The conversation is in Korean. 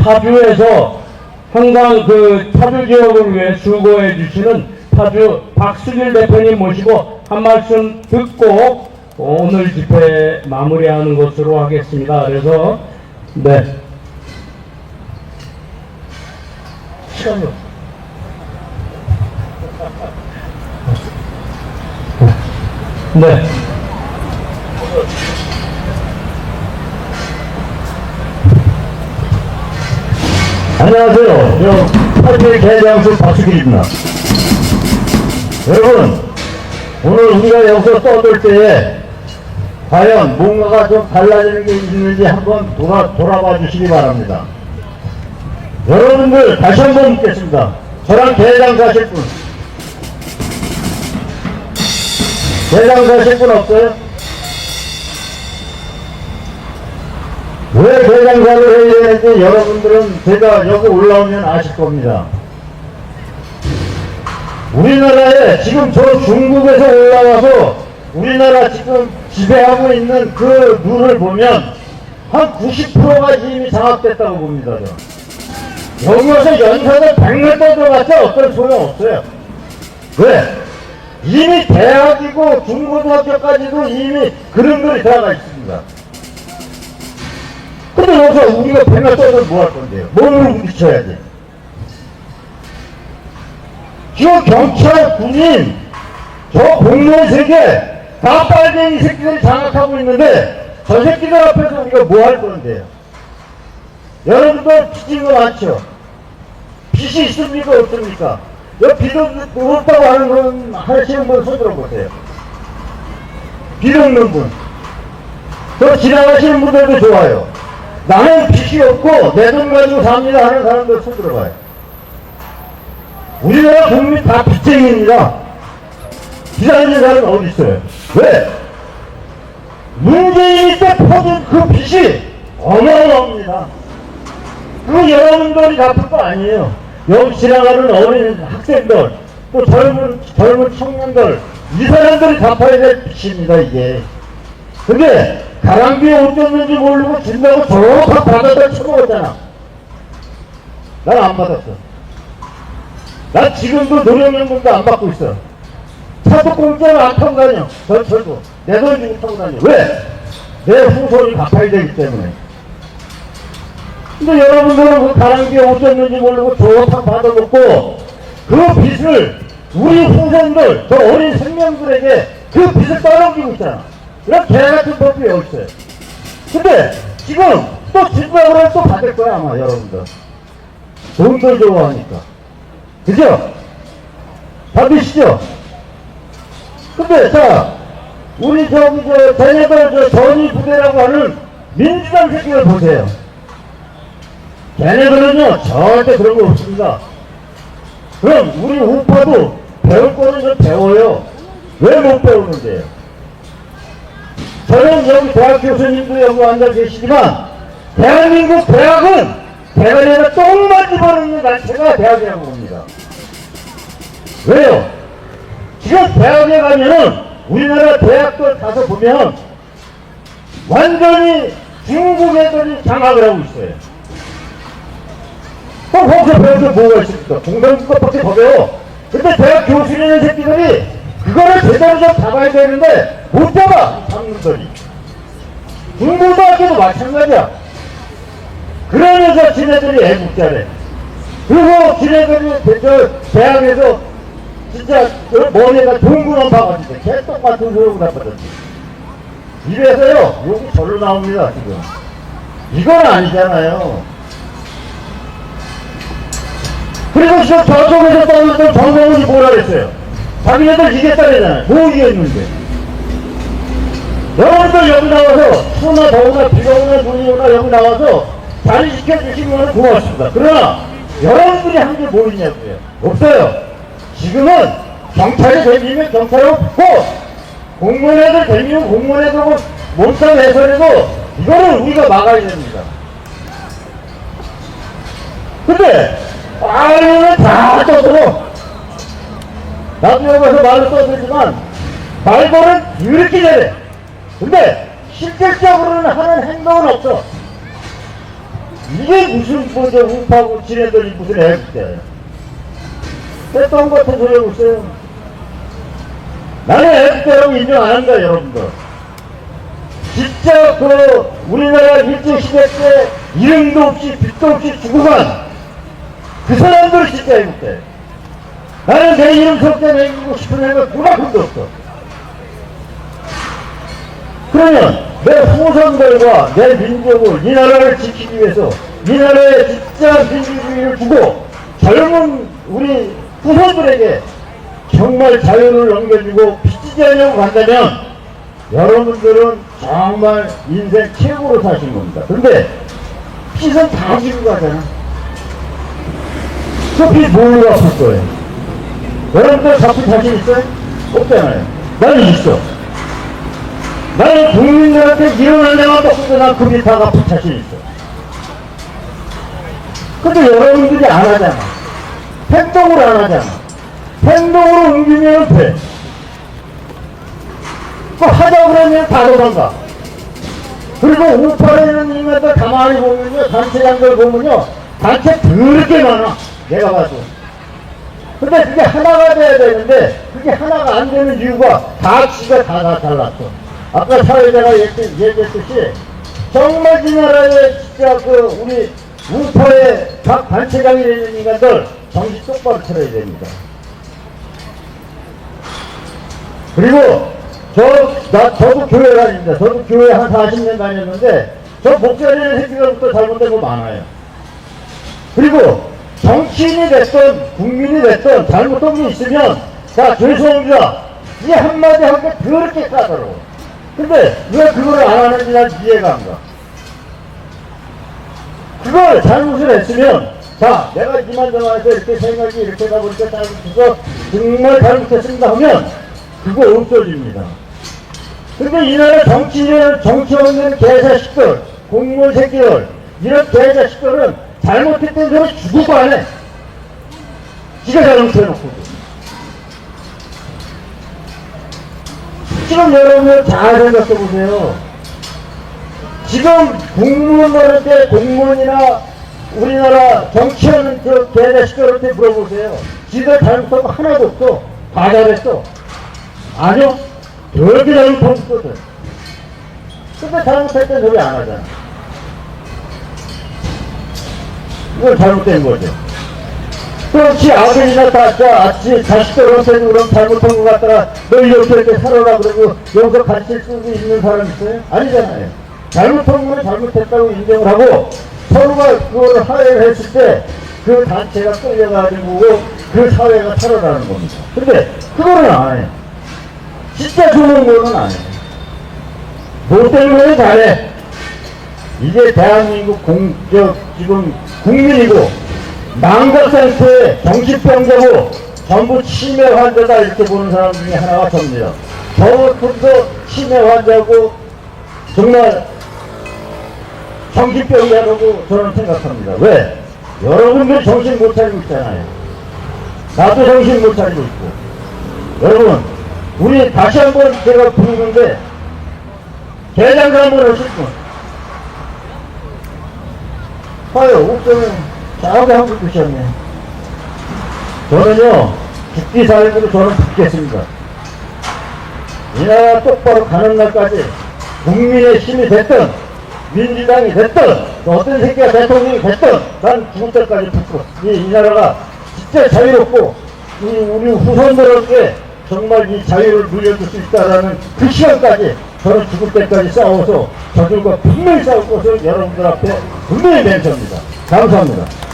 파주에서 항상 그 파주 지역을 위해 수고해 주시는 파주 박수길 대표님 모시고 한 말씀 듣고 오늘 집회 마무리하는 것으로 하겠습니다. 그래서 네 시간이 없 네. 안녕하세요. 저 파주의 대장수 박수길입니다. 여러분, 오늘 우리가 여기서 떠들 때에 과연 뭔가가 좀 달라지는 게 있는지 한번 돌아, 돌아봐 주시기 바랍니다. 여러분들 다시 한번 묻겠습니다. 저랑 대장사 하실 분. 대장사 하실 분 없어요? 왜 대장사를 해야 되는지 여러분들은 제가 여기 올라오면 아실 겁니다. 우리나라에 지금 저 중국에서 올라와서 우리나라 지금 지배하고 있는 그 룰을 보면 한 90%가 이미 장악됐다고 봅니다. 저. 여기 와서 연사를 100년 떠들어봤자 어떤 소용 없어요. 왜? 이미 대학이고 중고등학교까지도 이미 그런 글이 들어가 있습니다. 여기서 우리가 백날 떠들 뭐할 건데요? 몸을 부딪혀야지. 지금 경찰, 군인, 저 공무원 세계 다 빨갱이 새끼들이 장악하고 있는데 저 새끼들 앞에서 우리가 뭐 할 건데요? 여러분들 빚진 거 많죠? 빚이 있습니까? 없습니까? 여빚 없다고 하는 분, 하시는 분 손들어 보세요. 빚 없는 분. 저 지나가시는 분들도 좋아요. 나는 빚이 없고 내 돈 가지고 삽니다 하는 사람들 손 들어봐요. 우리나라 국민 다 빚쟁이입니다. 빚하는 사람은 어디 있어요? 왜? 문재인이 때 퍼준 그 빚이 어마어마합니다. 그거 여러분들이 갚을 거 아니에요. 여기 지나가는 어린 학생들, 또 젊은, 젊은 청년들, 이 사람들이 갚아야 될 빚입니다, 이게. 근데 가랑비에 어쩌는지 모르고 준다고 저렇게 받아다 쳐먹었잖아. 난 안 받았어. 나 지금도 노령연금도 안 받고 있어. 차도 공짜로 안 타고 다녀. 전철도. 내 돈 주고 타고 다녀. 왜? 내 후손이 갚아야 되기 때문에. 근데 여러분들은 그 가랑비에 어쩌는지 모르고 저렇게 받아놓고 그 빚을 우리 후손들, 저 어린 생명들에게 그 빚을 떠넘기고 있잖아. 이런 개 같은 법이 여기 있어요. 근데 지금 또 진작으로 또 받을 거야 아마 여러분들. 돈들 좋아하니까. 그죠? 받으시죠? 근데 자 우리 저기 저 쟤네들 저 전위 부대라고 하는 민주당 새끼들 보세요. 걔네들은요 절대 그런 거 없습니다. 그럼 우리 우파도 배울 거는 좀 배워요. 왜 못 배우는데요? 저는 여기 대학 교수님도 앉아 계시지만 대한민국 대학은 대가리에다 똥만 집어넣는 단체가 대학이라고 봅니다. 왜요? 지금 대학에 가면은 우리나라 대학들 가서 보면 완전히 중국 애들이 장악을 하고 있어요. 그럼 거기서 배울 게 뭐가 있습니까? 공동국어밖에 더 배워. 근데 대학 교수님의 새끼들이 그거를 제대로 좀 잡아야 되는데 못 잡아! 장군들이. 중고등학교도 마찬가지야. 그러면서 지네들이 애국자래. 그리고 지네들이 대- 저 대학에서 진짜 저 머리에다 동구만 박았는데 개떡 같은 소리고 나빠졌지. 이래서요, 욕이 절로 나옵니다, 지금. 이건 아니잖아요. 그리고 지금 저쪽에서 떠났던 정성훈이 뭐라 그랬어요? 자기네들 이겼다잖아요. 뭐 이겼는데? 여러분들 여기 나와서 추나 더우나 비가 오나 눈이 오나 여기 나와서 자리 지켜주시면 고맙습니다. 그러나 여러분들이 한 게 뭐 있냐고요? 없어요. 지금은 경찰이 되면 경찰하고 붙고 공무원 애들 되면 공무원 애들하고 몸싸움 해서라도 이거를 우리가 막아야 됩니다. 근데 말로는 다 떠들어. 여기 가서 말로 떠들지만 말고는 이렇게 잘해. 근데 실질적으로는 하는 행동은 없어. 이게 무슨 뭐저 우파고 지네들이 무슨 애국자야. 때똥 같은 소리 하고 있어요. 나는 애국자라고 인정 안 한다, 여러분들. 진짜 그 우리나라 일제시대 때 이름도 없이 빛도 없이 죽어간 그 사람들 진짜 애국자. 나는 내 이름 석자 매기고 싶은 애가 누구만큼도 없어. 그러면 내 후손들과 내 민족을 이 나라를 지키기 위해서 이 나라에 진짜 민주주의를 주고 젊은 우리 후손들에게 정말 자유를 넘겨주고 비치지 않으려고 간다면 여러분들은 정말 인생 최고로 사신 겁니다. 근데 빚은 다 지고 가잖아. 그빚 뭘로 갚을 거예요? 여러분들 갚을 자신 있어요? 없잖아요. 나는 있어. 나는 국민들한테 일어날 내가 먹고도 난그빚다 갚을 자신 있어. 근데 여러분들이 안 하잖아. 행동을 안 하잖아. 행동으로 옮기면 돼. 그 하자고 그러면 다 도망가. 그리고 우파에 있는 인간들 가만히 보면요, 단체장들 보면요, 단체 더럽게 많아. 내가 봐도. 근데 그게 하나가 돼야 되는데, 그게 하나가 안 되는 이유가 다 지가 다, 다 달랐어. 아까 사회자가 얘기- 얘기했듯이, 정말 이 나라에 진짜 그, 우리 우파의 각 단체장이 되는 인간들, 정신 똑바로 차려야 됩니다. 그리고 저, 나, 저도 교회 다닙니다. 저도 교회 한 40년 다녔는데, 저 목자리를 생기가부터 잘못된 거 많아요. 그리고 정치인이 됐든 국민이 됐든 잘못된 게 있으면, 자, 죄송합니다. 이 한마디 한 게 더럽게 까다로워. 근데 왜 그걸 안 하는지 난 이해가 안 가. 그걸 잘못을 했으면, 자, 내가 이만저만해서 이렇게 생각이 이렇게 다 보니까 잘못해서 정말 잘못했습니다 하면, 그거 없어집니다. 근데 이 나라 정치인은 정치 없는 개자식들, 공무원 새끼들, 이런 개자식들은 잘못했던 죽고 안 해. 지가 잘못해놓고. 지금 여러분 잘 생각해 보세요. 지금 공무원들한테 공무원이나 우리나라 정치하는 저 개자식들 한테 물어보세요. 지가 잘못한 거 하나도 없어. 다 잘했어. 아니요. 그렇게 잘못했거든. 근데 잘못할 때 소리 안 하잖아. 이건 잘못된 거죠. 그럼 지 아들이나 다, 자, 지 자식들한테도 그럼 잘못한 것 같다가 너 이렇게 이렇게 살아라 그러고 여기서 같이 쓰고 있는 사람 있어요? 아니잖아요. 잘못한 거는 잘못했다고 인정을 하고 서로가 그거를 하회를 했을 때 그 단체가 끌려가지고 그 사회가 살아나는 겁니다. 근데 그거는 안 해요. 진짜 좋은 거는 안 해요. 못된 거는 잘해. 이게 대한민국 공, 저, 지금 국민이고, 망각상태에 정신병자고, 전부 치매 환자다 이렇게 보는 사람 중에 하나가 접니다. 저분도 치매 환자고, 정말 정신병자라고 저는 생각합니다. 왜? 여러분들 정신 못 차리고 있잖아요. 나도 정신 못 차리고 있고. 여러분, 우리 다시 한번 제가 부르는데, 대장도 한번 하실 분. 봐요, 옥정은 잘하게 한국 주셨네. 저는요, 죽기 살기로 저는 붙겠습니다. 이 나라 똑바로 가는 날까지 국민의 힘이 됐든, 민주당이 됐든, 또 어떤 새끼가 대통령이 됐든, 난 죽을 때까지 붙고, 이, 이 나라가 진짜 자유롭고, 이 우리 후손들에게 정말 이 자유를 물려줄 수 있다라는 그 시간까지 저는 죽을 때까지 싸워서 저들과 분명히 싸울 것을 여러분들 앞에 분명히 맹세합니다. 감사합니다.